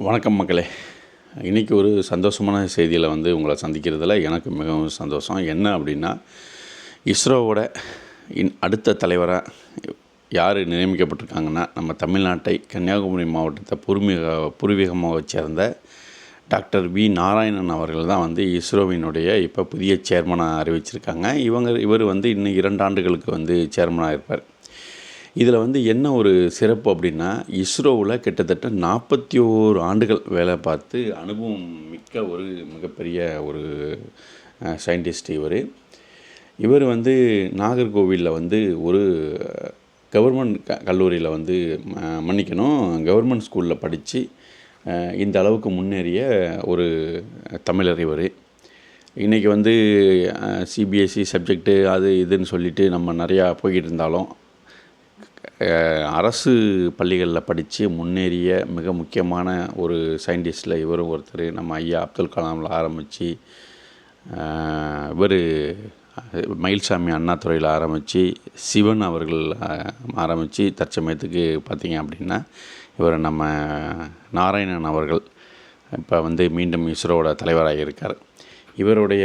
வணக்கம் மக்களே. இன்றைக்கி ஒரு சந்தோஷமான செய்தியில் வந்து உங்களை சந்திக்கிறதுல எனக்கு மிகவும் சந்தோஷம். என்ன அப்படின்னா இஸ்ரோவோட இன் அடுத்த தலைவராக யார் நியமிக்கப்பட்டிருக்காங்கன்னா நம்ம தமிழ்நாட்டை கன்னியாகுமரி மாவட்டத்தை பூர்வீக பூர்வீகமாக சேர்ந்த டாக்டர் வி நாராயணன் அவர்கள் தான் வந்து இஸ்ரோவினுடைய இப்போ புதிய சேர்மனாக அறிவிச்சிருக்காங்க. இவங்க இவர் வந்து இன்னும் இரண்டு ஆண்டுகளுக்கு வந்து சேர்மனாக இருப்பார். இதில் வந்து என்ன ஒரு சிறப்பு அப்படின்னா இஸ்ரோவில் கிட்டத்தட்ட நாற்பத்தி ஓரு ஆண்டுகள் வேலை பார்த்து அனுபவம் மிக்க ஒரு மிகப்பெரிய ஒரு சயின்டிஸ்ட் இவர். இவர் வந்து நாகர்கோவிலில் வந்து ஒரு கவர்மெண்ட் க கல்லூரியில் வந்து ம- மன்னிக்கணும் கவர்மெண்ட் ஸ்கூலில் படித்து இந்த அளவுக்கு முன்னேறிய ஒரு தமிழர் இவர். இன்றைக்கி வந்து சிபிஎஸ்சி சப்ஜெக்ட்டு அது இதுன்னு சொல்லிட்டு நம்ம நிறையா போய்கிட்டு இருந்தாலும் அரசு பள்ளிகளில் படித்து முன்னேறிய மிக முக்கியமான ஒரு சயின்டிஸ்டில் இவரும் ஒருத்தர் நம்ம ஐயா அப்துல் கலாமில் ஆரம்பித்து இவர் மயில்சாமி அண்ணாதுறையில் ஆரம்பித்து சிவன் அவர்கள் ஆரம்பித்து தற்சமயத்துக்கு பார்த்திங்க அப்படின்னா இவர் நம்ம நாராயணன் அவர்கள் இப்போ வந்து மீண்டும் இஸ்ரோவோட தலைவராக இருக்கார். இவருடைய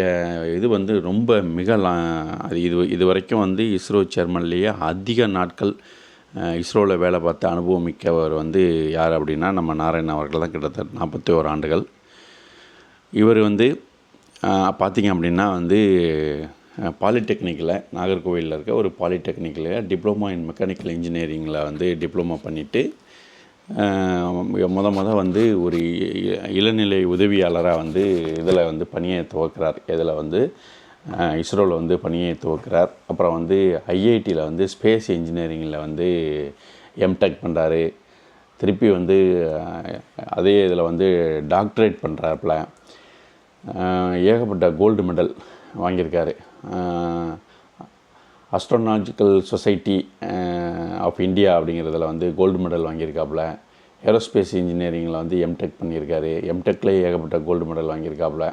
இது வந்து ரொம்ப மிக லா- அது இது இது வரைக்கும் வந்து இஸ்ரோ சேர்மன்லேயே அதிக நாட்கள் இஸ்ரோவில் வேலை பார்த்த அனுபவம் மிக்கவர் வந்து யார் அப்படின்னா நம்ம நாராயண் அவர்கள் தான் கிட்டத்தட்ட நாற்பத்தி ஓரு ஆண்டுகள். இவர் வந்து பார்த்திங்க அப்படின்னா வந்து பாலிடெக்னிக்கில் நாகர்கோவிலில் இருக்க ஒரு பாலிடெக்னிக்கில் டிப்ளமோ இன் மெக்கானிக்கல் இன்ஜினியரிங்கில் வந்து டிப்ளமா பண்ணிவிட்டு முத முத வந்து ஒரு இ- இளநிலை உதவியாளராக வந்து இதில் வந்து பணியை துவக்கிறார். இதில் வந்து இஸ்ரோவில் வந்து பணியை துவக்கிறார். அப்புறம் வந்து ஐஐடியில் வந்து ஸ்பேஸ் இன்ஜினியரிங்கில் வந்து எம்டெக் பண்ணுறாரு திருப்பி வந்து அதே இதில் வந்து டாக்டரேட் பண்ணுறாப்புல ஏகப்பட்ட கோல்டு மெடல் வாங்கியிருக்காரு. அஸ்ட்ரோனாஜிக்கல் சொசைட்டி ஆஃப் இந்தியா அப்படிங்கிறதுல வந்து கோல்டு மெடல் வாங்கியிருக்காப்புல. ஏரோஸ்பேஸ் இன்ஜினியரிங்கில் வந்து எம்டெக் பண்ணியிருக்காரு. எம்டெக்லேயே ஏகப்பட்ட கோல்டு மெடல் வாங்கியிருக்காப்புல.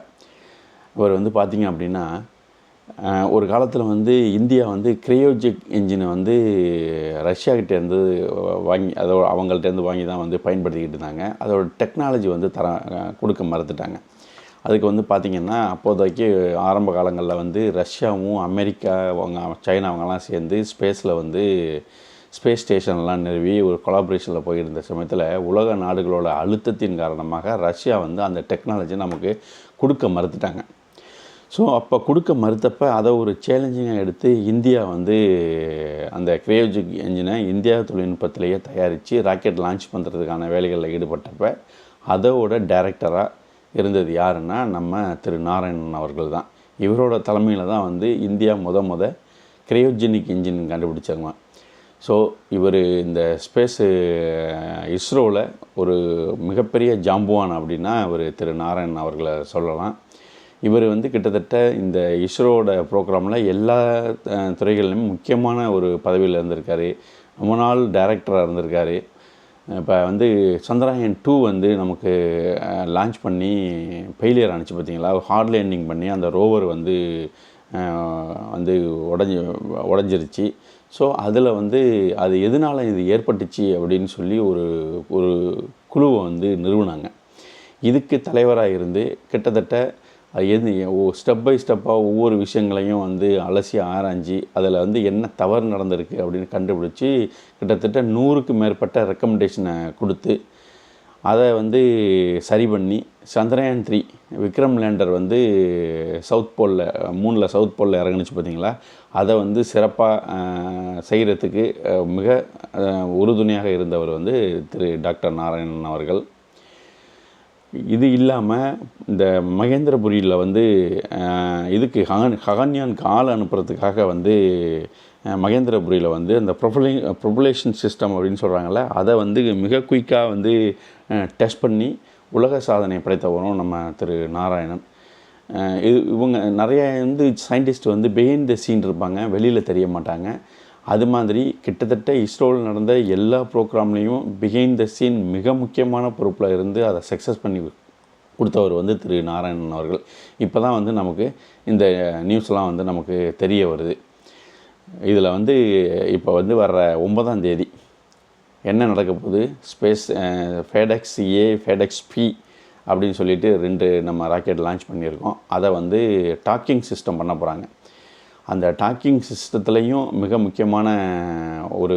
இவர் வந்து பார்த்திங்க அப்படின்னா ஒரு காலத்தில் வந்து இந்தியா வந்து கிரையோஜிக் இன்ஜினை வந்து ரஷ்யாக்கிட்டேருந்து வாங்கி அதோட அவங்கள்ட்டேருந்து வாங்கி தான் வந்து பயன்படுத்திக்கிட்டு இருந்தாங்க. அதோட டெக்னாலஜி வந்து தர கொடுக்க மறுத்துட்டாங்க. அதுக்கு வந்து பார்த்திங்கன்னா அப்போதைக்கு ஆரம்ப காலங்களில் வந்து ரஷ்யாவும் அமெரிக்கா அவங்க சைனா அவங்கெல்லாம் சேர்ந்து ஸ்பேஸில் வந்து ஸ்பேஸ் ஸ்டேஷன்லாம் நிறுவி ஒரு கொலாபரேஷனில் போயிருந்த சமயத்தில் உலக நாடுகளோட அழுத்தத்தின் காரணமாக ரஷ்யா வந்து அந்த டெக்னாலஜி நமக்கு கொடுக்க மறுத்துட்டாங்க. ஸோ அப்போ கொடுக்க மறுத்தப்ப அதை ஒரு சேலஞ்சிங்காக எடுத்து இந்தியா வந்து அந்த கிரையோஜிக் என்ஜினை இந்தியா தொழில்நுட்பத்திலேயே தயாரித்து ராக்கெட் லான்ச் பண்ணுறதுக்கான வேலைகளில் ஈடுபட்டப்ப அதோட டைரக்டராக இருந்தது யாருன்னா நம்ம திரு நாராயணன் அவர்கள் தான். இவரோட தலைமையில் தான் வந்து இந்தியா முத முத கிரையோஜெனிக் இன்ஜின் கண்டுபிடிச்சாங்க. ஸோ இவர் இந்த ஸ்பேஸு இஸ்ரோவில் ஒரு மிகப்பெரிய ஜாம்புவான் அப்படின்னா இவர் திரு நாராயணன் அவர்களை சொல்லலாம். இவர் வந்து கிட்டத்தட்ட இந்த இஸ்ரோவோட ப்ரோக்ராமில் எல்லா துறைகளிலும் முக்கியமான ஒரு பதவியில் இருந்திருக்காரு. ரொம்ப நாள் டைரக்டராக இருந்திருக்காரு. இப்போ வந்து சந்திராயன் டூ வந்து நமக்கு லான்ச் பண்ணி ஃபெயிலியர் ஆனிச்சு பார்த்தீங்களா ஹார்ட் லேண்டிங் பண்ணி அந்த ரோவர் வந்து வந்து உடஞ்சி உடஞ்சிருச்சு. ஸோ அதில் வந்து அது எதனால் இது ஏற்பட்டுச்சு அப்படின்னு சொல்லி ஒரு ஒரு குழுவை வந்து நிறுவனாங்க. இதுக்கு தலைவராக இருந்து கிட்டத்தட்ட அது எது? ஸ்டெப் பை ஸ்டெப்பாக ஒவ்வொரு விஷயங்களையும் வந்து அலசி ஆராய்ஞ்சி அதில் வந்து என்ன தவறு நடந்திருக்கு அப்படின்னு கண்டுபிடிச்சி கிட்டத்தட்ட நூறுக்கு மேற்பட்ட ரெக்கமெண்டேஷனை கொடுத்து அதை வந்து சரி பண்ணி சந்திரயான் த்ரீ விக்ரம் லேண்டர் வந்து சவுத் போலில் மூணில் சவுத் போலில் இறங்குனுச்சு பார்த்தீங்களா அதை வந்து சிறப்பாக செய்கிறதுக்கு மிக உறுதுணையாக இருந்தவர் வந்து திரு டாக்டர் நாராயணன் அவர்கள். இது இல்லாமல் இந்த மகேந்திரபுரியில் வந்து இதுக்கு ஹகன் ஹகன்யானுக்கு ஆள் அனுப்புறதுக்காக வந்து மகேந்திரபுரியில் வந்து அந்த ப்ரொபலே ப்ரொபுலேஷன் சிஸ்டம் அப்படின்னு சொல்கிறாங்கல்ல அதை வந்து மிக குயிக்காக வந்து டெஸ்ட் பண்ணி உலக சாதனை படைத்தவரும் நம்ம திரு நாராயணன். இது இவங்க நிறைய வந்து சயின்டிஸ்ட் வந்து பிஹைண்ட் த சீன் இருப்பாங்க வெளியில் தெரிய மாட்டாங்க. அது மாதிரி கிட்டத்தட்ட இஸ்ரோவில் நடந்த எல்லா ப்ரோக்ராம்லேயும் பிஹைண்ட் த சீன் மிக முக்கியமான பொறுப்பில் இருந்து அதை சக்ஸஸ் பண்ணி கொடுத்தவர் வந்து திரு நாராயணன் அவர்கள். இப்போ தான் வந்து நமக்கு இந்த நியூஸ்லாம் வந்து நமக்கு தெரிய வருது. இதில் வந்து இப்போ வந்து வர்ற ஒன்பதாம் தேதி என்ன நடக்க போகுது? ஸ்பேஸ் ஃபேடெக்ஸ் ஏ ஃபேடெக்ஸ் பி அப்படின்னு சொல்லிட்டு ரெண்டு நம்ம ராக்கெட் லான்ச் பண்ணியிருக்கோம். அதை வந்து டாக்கிங் சிஸ்டம் பண்ண போகிறாங்க அந்த டாக்கிங் சிஸ்டத்துலேயும் மிக முக்கியமான ஒரு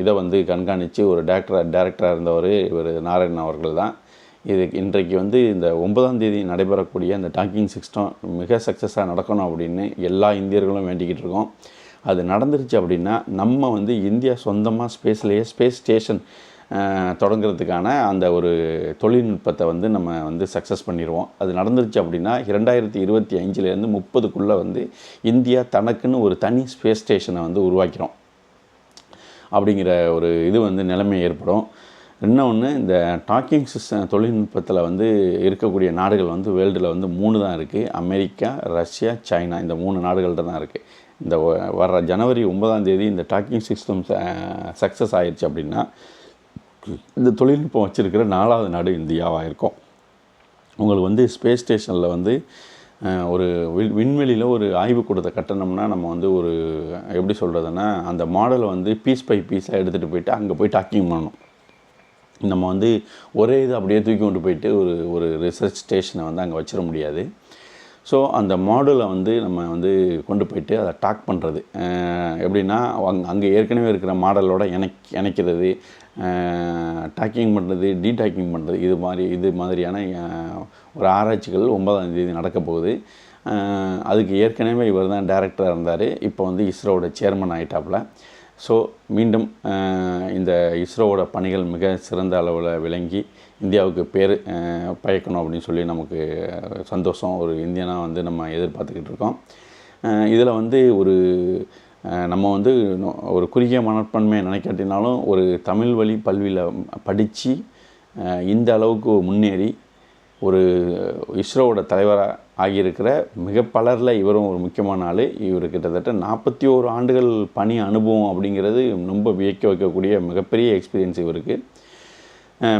இதை வந்து கண்காணித்து ஒரு டேரக்டராக டேரக்டராக இருந்தவர் இவர் நாராயணன் அவர்கள் தான். இது இன்றைக்கு வந்து இந்த ஒன்பதாம் தேதி நடைபெறக்கூடிய அந்த டாக்கிங் சிஸ்டம் மிக சக்ஸஸாக நடக்கணும் அப்படின்னு எல்லா இந்தியர்களும் வேண்டிக்கிட்டு இருக்கோம். அது நடந்துருச்சு அப்படின்னா நம்ம வந்து இந்தியா சொந்தமாக ஸ்பேஸ்லேயே ஸ்பேஸ் ஸ்டேஷன் தொடங்குறதுக்கான அந்த ஒரு தொழில்நுட்பத்தை வந்து நம்ம வந்து சக்ஸஸ் பண்ணிடுவோம் அது நடந்துருச்சு அப்படின்னா இரண்டாயிரத்தி இருபத்தி அஞ்சுலேருந்து முப்பதுக்குள்ளே வந்து இந்தியா தனக்குன்னு ஒரு தனி ஸ்பேஸ் ஸ்டேஷனை வந்து உருவாக்கிறோம். அப்படிங்கிற ஒரு இது வந்து நிலைமை ஏற்படும். இன்னொன்று இந்த டாக்கிங் சிஸ்டம் தொழில்நுட்பத்தில் வந்து இருக்கக்கூடிய நாடுகள் வந்து வேர்ல்டில் வந்து மூணு தான் இருக்குது அமெரிக்கா ரஷ்யா சைனா இந்த மூணு நாடுகள்கிட்ட தான் இருக்குது இந்த வ- வர்ற ஜனவரி ஒன்பதாம் தேதி இந்த டாக்கிங் சிஸ்டம் சக்ஸஸ் ஆயிடுச்சு அப்படின்னா இந்த தொழில்நுட்பம் வச்சுருக்கிற நாலாவது நாடு இந்தியாவாக இருக்கும் உங்களுக்கு வந்து ஸ்பேஸ் ஸ்டேஷனில் வந்து ஒரு வில் விண்வெளியில் ஒரு ஆய்வுக்கூடத்தை கட்டணம்னா நம்ம வந்து ஒரு எப்படி சொல்கிறதுன்னா அந்த மாடலை வந்து பீஸ் பை பீஸாக எடுத்துகிட்டு போயிட்டு அங்கே போய் டாக்கிங் பண்ணணும். நம்ம வந்து ஒரே இது அப்படியே தூக்கி கொண்டு போயிட்டு ஒரு ஒரு ரிசர்ச் ஸ்டேஷனை வந்து அங்கே வச்சிட முடியாது. ஸோ அந்த மாடலை வந்து நம்ம வந்து கொண்டு போயிட்டு அதை டாக் பண்ணுறது எப்படின்னா அங் அங்கே ஏற்கனவே இருக்கிற மாடலோட இணைக் இணைக்கிறது டாக்கிங் பண்ணுறது டீடாக்கிங் பண்ணுறது இது மாதிரி இது மாதிரியான ஒரு ஆராய்ச்சிகள் ஒன்பதாம் தேதி நடக்க போகுது. அதுக்கு ஏற்கனவே இவர் தான் டைரக்டராக இருந்தார். இப்போ வந்து இஸ்ரோவோட சேர்மன் ஆகிட்டாப்புல ஸோ மீண்டும் இந்த இஸ்ரோவோட பணிகள் மிக சிறந்த அளவில் விளங்கி இந்தியாவுக்கு பேர் பயக்கணும் அப்படின்னு சொல்லி நமக்கு சந்தோஷம். ஒரு இந்தியனாக வந்து நம்ம எதிர்பார்த்துக்கிட்டு இருக்கோம். இதில் வந்து ஒரு நம்ம வந்து ஒரு குறுகிய மனப்பான்மையை நினைக்காட்டினாலும் ஒரு தமிழ் வழி பல்வியில் படித்து இந்த அளவுக்கு முன்னேறி ஒரு இஸ்ரோவோட தலைவராக ஆகியிருக்கிற மிக பலரில் இவரும் ஒரு முக்கியமான ஆள். இவர் கிட்டத்தட்ட நாற்பத்தி ஓரு ஆண்டுகள் பணி அனுபவம் அப்படிங்கிறது ரொம்ப வியக்க வைக்கக்கூடிய மிகப்பெரிய எக்ஸ்பீரியன்ஸ் இவருக்கு.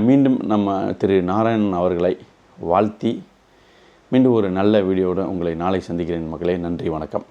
மீண்டும் நம்ம திரு நாராயணன் அவர்களை வாழ்த்தி மீண்டும் ஒரு நல்ல வீடியோவுடன் உங்களை நாளை சந்திக்கிறேன் மக்களே. நன்றி வணக்கம்.